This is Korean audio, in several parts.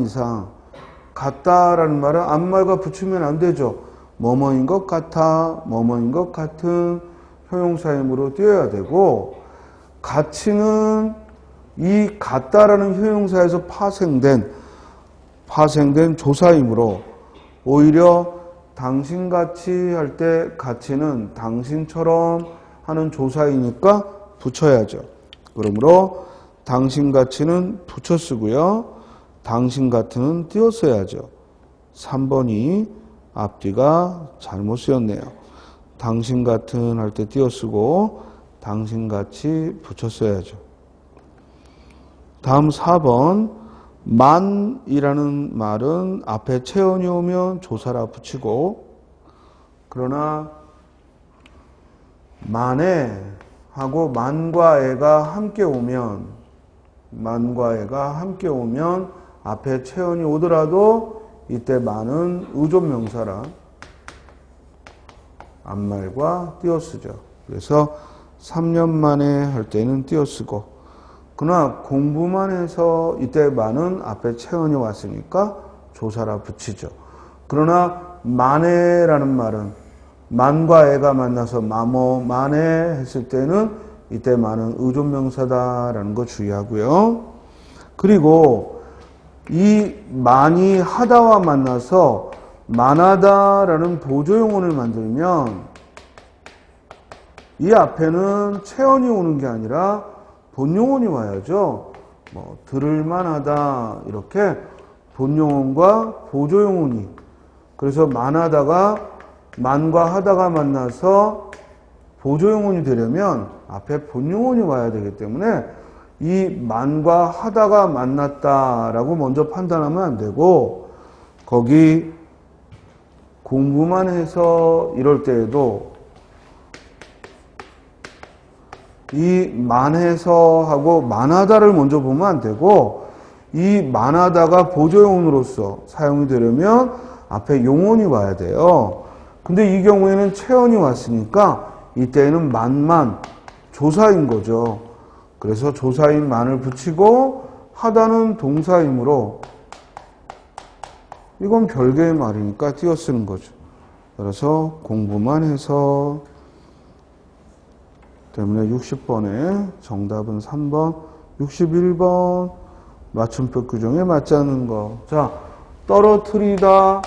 이상 같다라는 말은 앞말과 붙이면 안 되죠. 뭐뭐인 것 같아, 뭐뭐인 것 같은 형용사임으로 띄어야 되고 가치는 이 같다라는 형용사에서 파생된 파생된 조사이므로 오히려 당신같이 할 때 가치는 당신처럼 하는 조사이니까 붙여야죠. 그러므로 당신같이는 붙여 쓰고요. 당신 같은은 띄어 써야죠. 3번이 앞뒤가 잘못 쓰였네요. 당신 같은 할 때 띄어 쓰고 당신 같이 붙여 써야죠. 다음 4번 만이라는 말은 앞에 체언이 오면 조사라 붙이고 그러나 만에 하고 만과 애가 함께 오면 만과 애가 함께 오면 앞에 체언이 오더라도 이때 만은 의존명사라 앞말과 띄어쓰죠. 그래서 3년 만에 할 때는 띄어쓰고 그러나 공부만 해서 이때 만은 앞에 체언이 왔으니까 조사라 붙이죠. 그러나 만에라는 말은 만과 애가 만나서 마모 만에 했을 때는 이때 만은 의존명사다라는 거 주의하고요. 그리고 이 많이 하다와 만나서 만하다라는 보조용언을 만들면 이 앞에는 체언이 오는 게 아니라 본용언이 와야죠. 뭐 들을만하다 이렇게 본용언과 보조용언이 그래서 만하다가 만과 하다가 만나서 보조용언이 되려면 앞에 본용언이 와야 되기 때문에 이 만과 하다가 만났다라고 먼저 판단하면 안 되고 거기 공부만 해서 이럴 때에도 이 만해서 하고 만하다를 먼저 보면 안 되고 이 만하다가 보조용으로서 사용이 되려면 앞에 용언이 와야 돼요. 근데 이 경우에는 체언이 왔으니까 이때는 만만 조사인 거죠. 그래서 조사인 만을 붙이고 하다는 동사이므로 이건 별개의 말이니까 띄어 쓰는 거죠. 그래서 공부만 해서 때문에 60번에 정답은 3번, 61번 맞춤표 규정에 맞지 않는 거. 자, 떨어뜨리다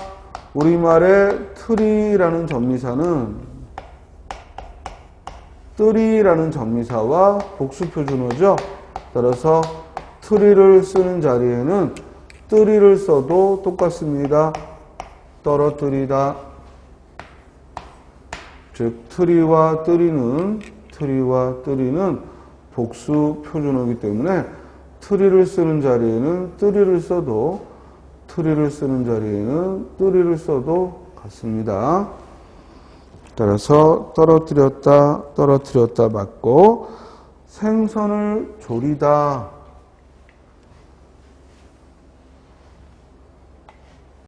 우리말의 틀이라는 전미사는 뜨리라는 전미사와 복수표준어죠. 따라서 트리를 쓰는 자리에는 뜨리를 써도 똑같습니다. 떨어뜨리다. 즉 트리와 뜨리는 트리와 뜨리는 복수 표준어이기 때문에 트리를 쓰는 자리에는 뜨리를 써도 트리를 쓰는 자리에는 뜨리를 써도 같습니다. 따라서 떨어뜨렸다 떨어뜨렸다 맞고 생선을 조리다